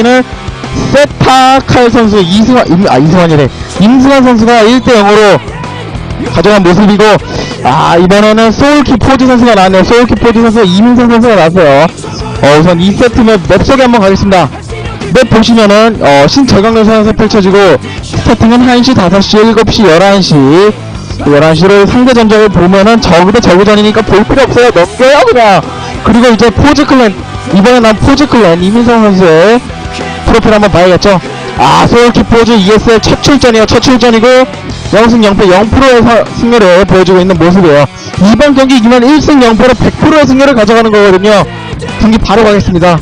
는 세타 칼 선수 이승환 임, 아 이승환이래. 임승환 선수가 1대 0으로 가져간 모습이고 아 이번에는 소울키 포즈 선수가 나왔네요. 소울키 포즈 선수 이민선 선수가 나왔어요. 어 우선 2세트 맵, 맵 소개 한번 가겠습니다. 맵 보시면은 어 신절강요선에서 펼쳐지고 스타팅은 1시 5시 7시 11시. 11시로 상대 전적을 보면은 저그 대 저그전이니까 볼 필요 없어요. 넘겨요 그냥. 그리고 이제 포즈 클랜 이번에 난 포즈 클랜 이민성 선수의 프로필 한번 봐야겠죠? 아 소울키 포즈 ESL 첫 출전이에요. 첫 출전이고 영승 0패 0%의 승률을 보여주고 있는 모습이에요. 이번 경기 이기면 1승 0패로 100%의 승률을 가져가는 거거든요. 경기 바로 가겠습니다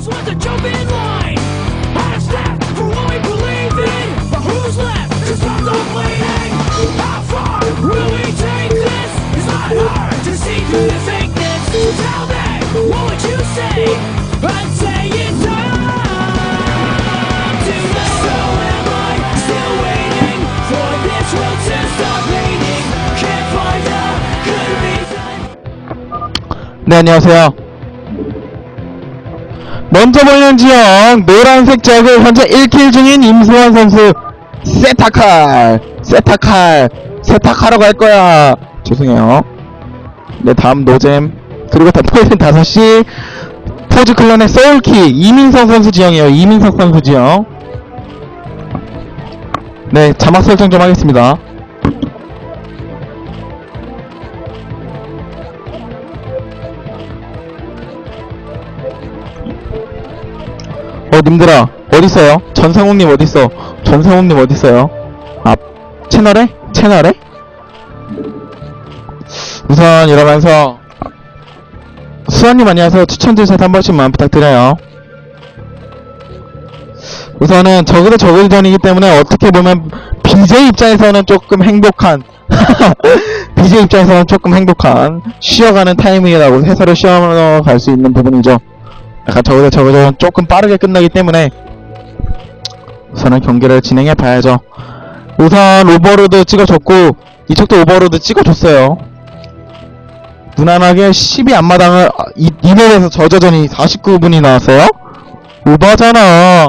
네 안녕하세요. 먼저 보이는 지역 노란색 적을 현재 1킬 중인 임승환 선수. 세타칼 세타칼 세타카로 갈 거야. 죄송해요. 네 다음 노잼. 그리고 다 포인트 5시 포즈 클랜의 소울키 이민성 선수 지형이에요. 이민성 선수 지형. 네 자막 설정 좀 하겠습니다 어 님들아 어딨어요? 전상욱님 어딨어? 전상욱님 어딨어요? 아 채널에? 채널에? 우선 이러면서 수아님 안녕하세요 추천 주셔서 한 번씩만 부탁드려요 우선은 저그대 저글전이기 때문에 어떻게 보면 BJ 입장에서는 조금 행복한 BJ 입장에서는 조금 행복한 쉬어가는 타이밍이라고 해설을 쉬어갈 수 있는 부분이죠 약간 저그대 저그전 조금 빠르게 끝나기 때문에 우선은 경기를 진행해 봐야죠. 우선 오버로드 찍어줬고 이쪽도 오버로드 찍어줬어요. 무난하게 12 앞마당을 아, 이, 이맵에서 저저전이 49분이 나왔어요? 오버잖아.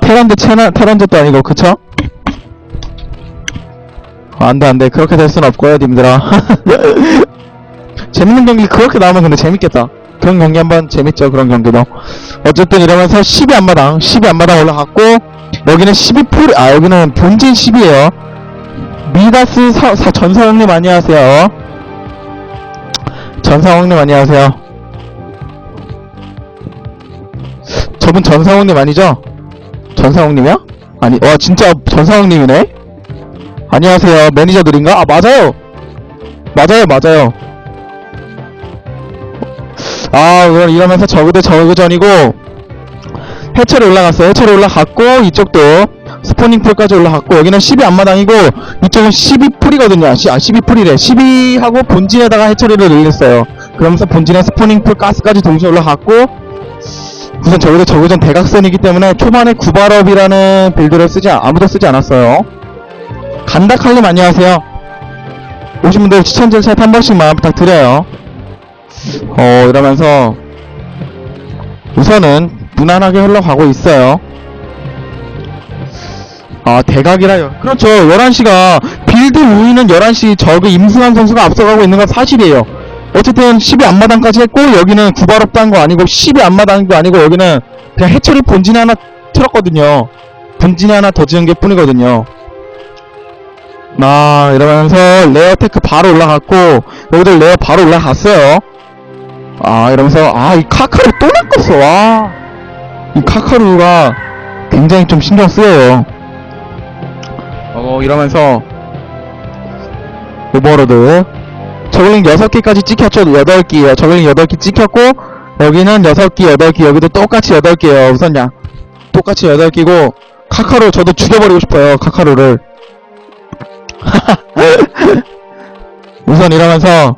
테란드 체나, 테란드도 아니고 그쵸? 아, 안돼 안돼. 그렇게 될 순 없고요 님들아. 재밌는 경기 그렇게 나오면 근데 재밌겠다 그런 경기 한번 재밌죠 그런 경기도. 어쨌든 이러면서 12 앞마당 12 앞마당 올라갔고 여기는 12 풀 아 여기는 본진 10이에요. 미다스 사, 사, 전사형님 안녕하세요. 전사형님 안녕하세요. 저분 전사형님 아니죠? 전사형님이야? 아니 와 진짜 전사형님이네? 안녕하세요. 매니저들인가? 아 맞아요! 맞아요 맞아요 아 이러면서 저그대 저그전이고 해철이 올라갔어요. 해철이 올라갔고 이쪽도 스포닝 풀까지 올라갔고 여기는 12 앞마당이고 이쪽은 12풀이거든요. 아 12풀이래. 12하고 본진에다가 해철이를 늘렸어요. 그러면서 본진에 스포닝 풀 가스까지 동시에 올라갔고 우선 저기도 저그전 대각선이기 때문에 초반에 구발업이라는 빌드를 쓰지 않- 아무도 쓰지 않았어요. 간다 칼님 안녕하세요. 오신 분들 추천 절차 한 번씩만 부탁드려요 어 이러면서 우선은 무난하게 흘러가고 있어요. 아 대각이라요. 그렇죠. 11시가 빌드 우위는 11시 저그 임승환 선수가 앞서가고 있는 건 사실이에요. 어쨌든 12 앞마당까지 했고 여기는 한거 아니고 12 앞마당도 아니고 여기는 그냥 해처리 본진에 하나 틀었거든요. 본진에 하나 더 지은 게 뿐이거든요. 아 이러면서 레어 테크 바로 올라갔고 여기도 레어 바로 올라갔어요 아 이러면서 아 이 카카루 또 낚았어. 와이 카카루가 굉장히 좀 신경 쓰여요. 어 이러면서 오버로드. 저글링 6개까지 찍혔죠. 8개에요 저글링 8개 찍혔고 여기는 6개 8개 여기도 똑같이 8개에요. 우선 야 똑같이 8개고 카카루 저도 죽여버리고 싶어요 카카루를. 우선 이러면서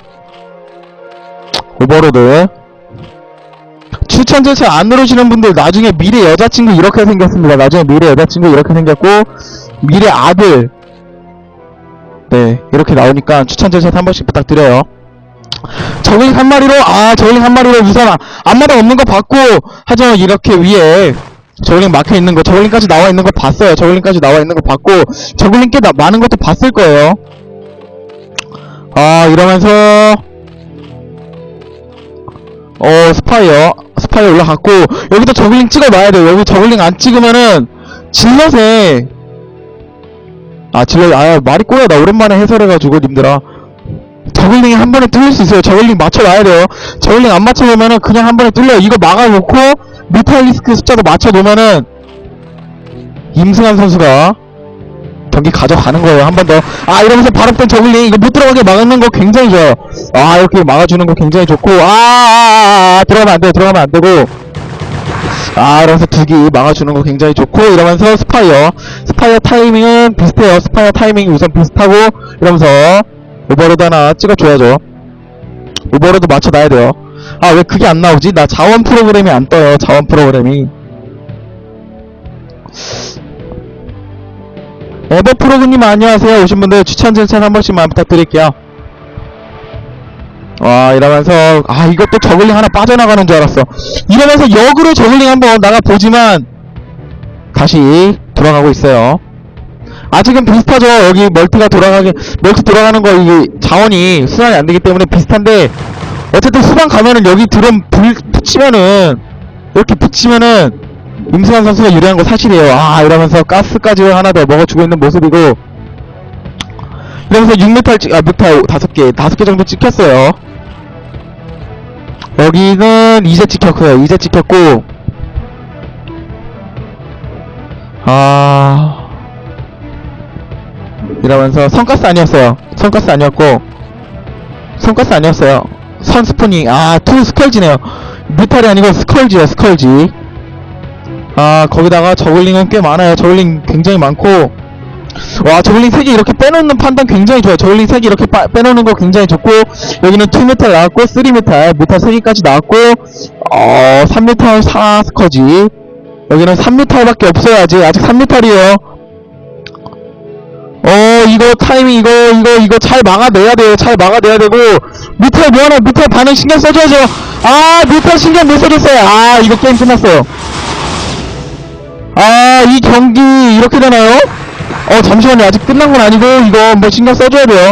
오버로드. 추천 절차 안 누르시는 분들 나중에 미래 여자친구 이렇게 생겼습니다. 나중에 미래 여자친구 이렇게 생겼고 미래 아들. 네 이렇게 나오니까 추천 절차 한 번씩 부탁드려요. 저글링 한 마리로 아 저글링 한 마리로 우선 아- 앞마당 없는 거 봤고 하지만 이렇게 위에 저글링 막혀 있는 거, 저글링까지 나와 있는 거 봤어요. 저글링까지 나와 있는 거 봤고, 저글링 꽤 나- 많은 것도 봤을 거예요. 아, 이러면서, 어, 스파이어. 스파이어 올라갔고, 여기도 저글링 찍어놔야 돼요. 여기 저글링 안 찍으면은, 질럿에, 아, 질럿, 아, 말이 꼬여. 나 오랜만에 해설해가지고, 님들아. 저글링이 한 번에 뚫릴 수 있어요. 저글링 맞춰놔야 돼요. 저글링 안 맞춰놓으면은 그냥 한 번에 뚫려요. 이거 막아놓고 미탈리스크 숫자도 맞춰놓으면은 임승환 선수가 경기 가져가는 거예요. 한 번 더. 아 이러면서 바람pen 저글링 이거 못 들어가게 막는 거 굉장히 좋아요. 아 이렇게 막아주는 거 굉장히 좋고 아, 아, 아, 아 들어가면 안 돼요. 들어가면 안 되고 아 이러면서 두기 막아주는 거 굉장히 좋고 이러면서 스파이어 스파이어 타이밍은 비슷해요. 스파이어 타이밍이 우선 비슷하고 이러면서 오버로드 하나 찍어줘야죠. 오버로드 맞춰놔야 돼요. 아, 왜 그게 안 나오지? 나 자원 프로그램이 안 떠요. 자원 프로그램이. 에버 프로그님 안녕하세요. 오신 분들 추천 절찬 한 번씩만 부탁드릴게요. 와, 이러면서, 아, 이것도 저글링 하나 빠져나가는 줄 알았어. 이러면서 역으로 저글링 한번 나가보지만, 다시 돌아가고 있어요. 아직은 비슷하죠. 여기 멀티가 돌아가게 멀티 돌아가는 거 이게 자원이 순환이 안 되기 때문에 비슷한데 어쨌든 후반 가면은 여기 드럼 불 붙이면은 이렇게 붙이면은 임승환 선수가 유리한 거 사실이에요. 아 이러면서 가스까지 하나 더 먹어주고 있는 모습이고 이러면서 6m 찍, 아 뮤탈 다섯 개 다섯 개 정도 찍혔어요. 여기는 이제 찍혔고요. 이제 찍혔고 아 이러면서 성가스 아니었어요. 성가스 아니었고 성가스 아니었어요. 선스포닝 아 투 스컬지네요. 뮤탈이 아니고 스컬지요 스컬지. 아 거기다가 저글링은 꽤 많아요. 저글링 굉장히 많고. 와 저글링 3개 이렇게 빼놓는 판단 굉장히 좋아요. 저글링 3개 이렇게 빠- 빼놓는 거 굉장히 좋고 여기는 2뮤탈 나왔고 3뮤탈 뮤탈 3개까지 나왔고 어 3뮤탈 4 스커지. 여기는 3뮤탈밖에 없어요 아직. 아직 3뮤탈이에요. 어 이거 타이밍 이거 이거 이거 잘 막아내야 돼요. 잘 막아내야 되고. 밑에 뭐하나 밑에 반응 신경 써줘야죠. 아 밑에 신경 못 써줬어요. 아 이거 게임 끝났어요 아이 경기 이렇게 되나요? 어 잠시만요. 아직 끝난 건 아니고 이거 뭐 신경 써줘야 돼요.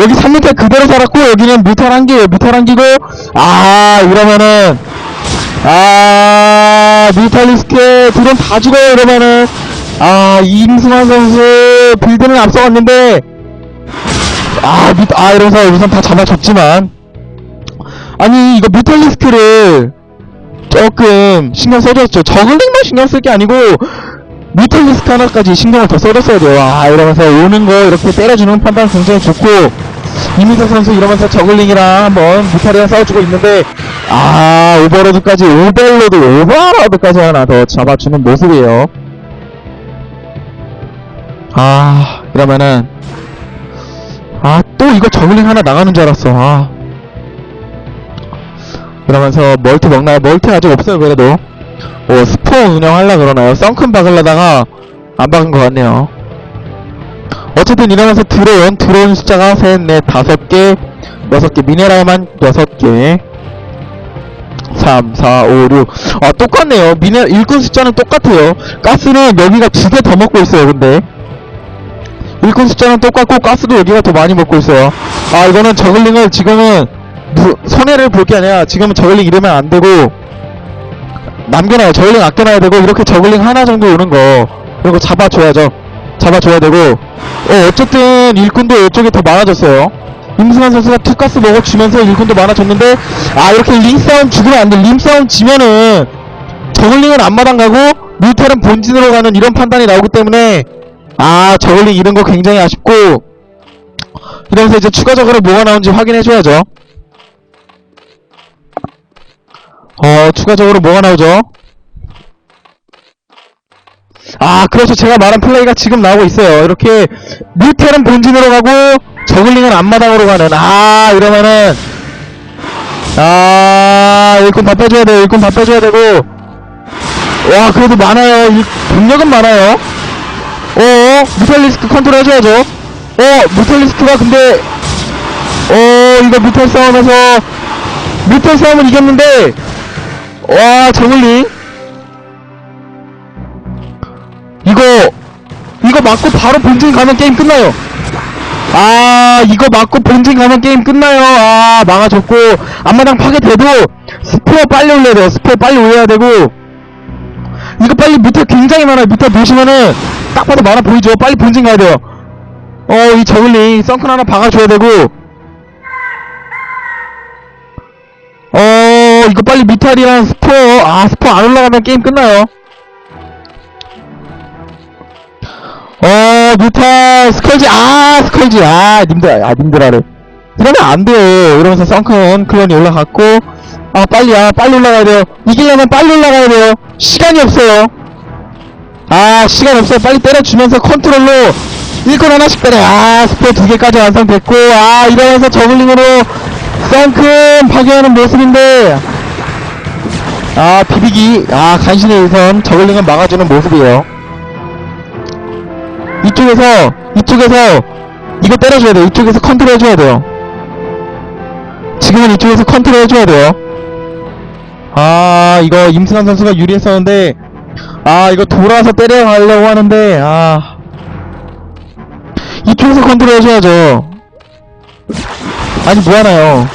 여기 3m 그대로 살았고 여기는 뮤탈 한 개예요 뮤탈 한 개고. 아 이러면은 아 뮤탈리스크 드론 다 죽어요 이러면은. 아 임승환 선수 빌드는 앞서갔는데. 아, 뮤, 아 이러면서 우선 다 잡아줬지만. 아니 이거 뮤탈리스크를 조금 신경 써줬죠. 저글링만 신경 쓸 게 아니고 뮤탈리스크 하나까지 신경을 더 써줬어야 돼요. 아 이러면서 오는 거 이렇게 때려주는 판단 굉장히 좋고 이민석 선수 이러면서 저글링이랑 한번 뮤탈이랑 싸워주고 있는데 아 오버로드까지 오버로드 오버로드까지 하나 더 잡아주는 모습이에요. 아 이러면은 아 또 이거 저글링 하나 나가는 줄 알았어. 아. 이러면서 멀티 먹나요? 멀티 아직 없어요 그래도 오 스포 운영하려 그러나요? 썬큰 박으려다가 안 박은 것 같네요 어쨌든 이러면서 드론 숫자가 셋, 넷, 다섯 개, 여섯 개 미네랄만 여섯 개 3, 4, 5, 6. 아, 똑같네요. 미네, 일꾼 숫자는 똑같아요. 가스는 여기가 두 개 더 먹고 있어요, 근데. 일꾼 숫자는 똑같고, 가스도 여기가 더 많이 먹고 있어요. 아, 이거는 저글링을 지금은, 무, 손해를 볼 게 아니라, 지금은 저글링 이러면 안 되고, 남겨놔요. 저글링 아껴놔야 되고, 이렇게 저글링 하나 정도 오는 거, 거 잡아줘야죠. 잡아줘야 되고, 어, 어쨌든, 일꾼도 이쪽에 더 많아졌어요. 임승환 선수가 투가스 먹어주면서 일꾼도 많아졌는데 아 이렇게 링 싸움 죽으면 안돼 링 싸움 지면은 저글링은 앞마당 가고 뮤탈은 본진으로 가는 이런 판단이 나오기 때문에 아 저글링 이런 거 굉장히 아쉽고 이러면서 이제 추가적으로 뭐가 나오는지 확인해줘야죠 어 추가적으로 뭐가 나오죠? 아 그렇죠. 제가 말한 플레이가 지금 나오고 있어요. 이렇게 뮤텔은 본진으로 가고 저글링은 앞마당으로 가는. 아 이러면은 아 일꾼 다 빼줘야 돼요. 일꾼 다 빼줘야 되고. 와 그래도 많아요. 이 병력은 많아요. 어 뮤탈리스크 컨트롤 해줘야죠. 어 뮤탈리스크가 근데 어 이거 뮤탈 싸움에서 뮤탈 싸움은 이겼는데 와 저글링 이거 맞고 바로 본진 가면 게임 끝나요. 아, 이거 맞고 본진 가면 게임 끝나요. 아, 막아줬고, 앞마당 파괴돼도, 스포어 빨리 올려야 돼요. 스포어 빨리 올려야 되고, 이거 빨리 밑에 굉장히 많아요. 밑에 보시면은, 딱 봐도 많아 보이죠? 빨리 본진 가야 돼요. 어, 이 저글링, 썬큰 하나 박아줘야 되고, 이거 빨리 미탈이랑 스포어, 아, 스포어 안 올라가면 게임 끝나요. 어, 뮤탈, 스컬지, 아, 스컬지, 아, 님들, 아, 님들 아래. 이러면 안 돼요. 이러면서 썬큰 클론이 올라갔고, 아, 빨리, 아, 빨리 올라가야 돼요. 이기려면 빨리 올라가야 돼요. 시간이 없어요. 아, 시간 없어요. 빨리 때려주면서 컨트롤로 1건 하나씩 때려. 아, 스포 두 개까지 완성됐고, 아, 이러면서 저글링으로 썬큰 파괴하는 모습인데, 아, 비비기, 아, 간신히 우선. 저글링을 막아주는 모습이에요. 이쪽에서 이쪽에서 이거 때려줘야 돼요. 이쪽에서 컨트롤 해줘야 돼요. 지금은 이쪽에서 컨트롤 해줘야 돼요. 아 이거 임승환 선수가 유리했었는데 아 이거 돌아서 때려가려고 하는데 아. 이쪽에서 컨트롤 해줘야죠 아니 뭐하나요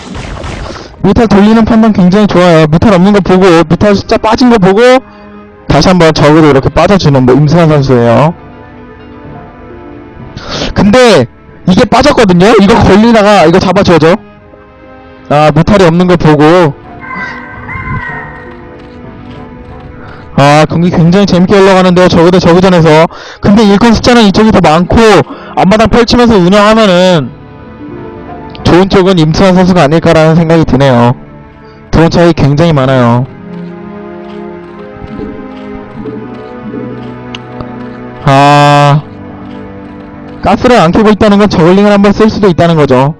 뮤탈 돌리는 판단 굉장히 좋아요 뮤탈 없는 거 보고 뮤탈 숫자 빠진 거 보고 다시 한번 적으로 이렇게 빠져주는 뭐 임승환 선수예요 근데 이게 빠졌거든요. 이거 걸리다가 이거 잡아줘야죠. 아 무탈이 없는 걸 보고 아 경기 굉장히 재밌게 흘러가는데요. 저그대 저그전에서 근데 일꾼 숫자는 이쪽이 더 많고 앞마당 펼치면서 운영하면은 좋은 쪽은 임수환 선수가 아닐까라는 생각이 드네요. 드론 차이 굉장히 많아요. 아 가스를 안 켜고 있다는 건 저글링을 한번 쓸 수도 있다는 거죠.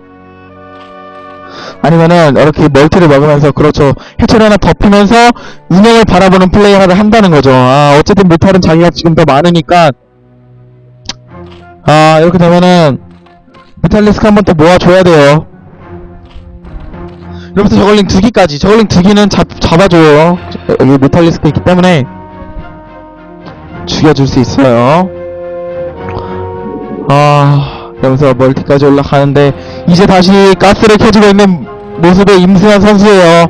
아니면은 이렇게 멀티를 먹으면서 그렇죠 해처리 하나 덮으면서 운영을 바라보는 플레이를 한다는 거죠. 아 어쨌든 뮤탈은 자기가 지금 더 많으니까 아 이렇게 되면은 뮤탈리스크 한 번 더 모아줘야 돼요. 이러면서 저글링 두 기까지 저글링 두 기는 잡, 잡아줘요. 여기 뮤탈리스크 있기 때문에 죽여줄 수 있어요. 아, 여기서 멀티까지 올라가는데, 이제 다시 가스를 켜지고 있는 모습의 임승환 선수예요.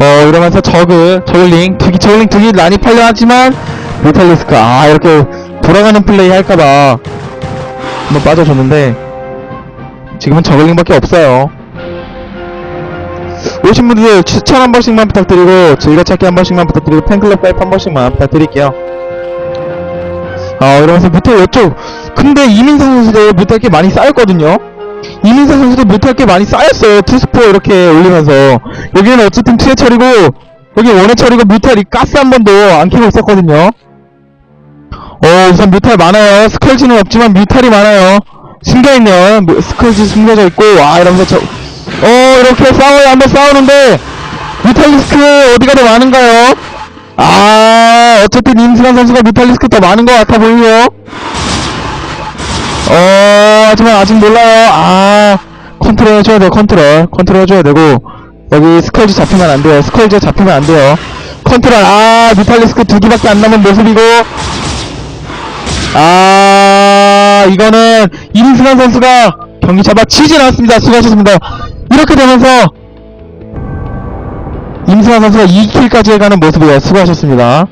어, 이러면서 저그, 저글링, 두기, 저글링 두기 많이 팔려 하지만, 메탈리스크, 아, 이렇게 돌아가는 플레이 할까봐, 한번 빠져줬는데, 지금은 저글링밖에 없어요. 오신 분들 추천 한 번씩만 부탁드리고, 즐겨찾기 한 번씩만 부탁드리고, 팬클럽 가입 한 번씩만 부탁드릴게요. 아 이러면서 뮤탈 이쪽. 근데 이민상 선수도 뮤탈 게 많이 쌓였거든요. 이민상 선수도 뮤탈 게 많이 쌓였어요. 투스포 이렇게 올리면서. 여기는 어쨌든 투의 처리고 여기 원의 처리고 뮤탈이 가스 한 번도 안 키고 있었거든요 어 우선 뮤탈 많아요 스컬지는 없지만 뮤탈이 많아요 숨겨있네요 뮤- 스컬지 숨겨져 있고 와 이러면서 저 어 이렇게 싸워요 한번 싸우는데 뮤탈리스크 어디가 더 많은가요? 아, 어쨌든 임승환 선수가 뮤탈리스크 더 많은 것 같아 보이요. 어, 하지만 아직 몰라요. 아, 컨트롤 해줘야 돼요, 컨트롤. 컨트롤 해줘야 되고, 여기 스컬지 잡히면 안 돼요. 스컬지 잡히면 안 돼요. 컨트롤, 아, 뮤탈리스크 두 개밖에 안 남은 모습이고, 아, 이거는 임승환 선수가 경기 잡아치진 않았습니다. 수고하셨습니다. 이렇게 되면서, 임승환 선수가 2킬까지 해가는 모습이에요. 수고하셨습니다.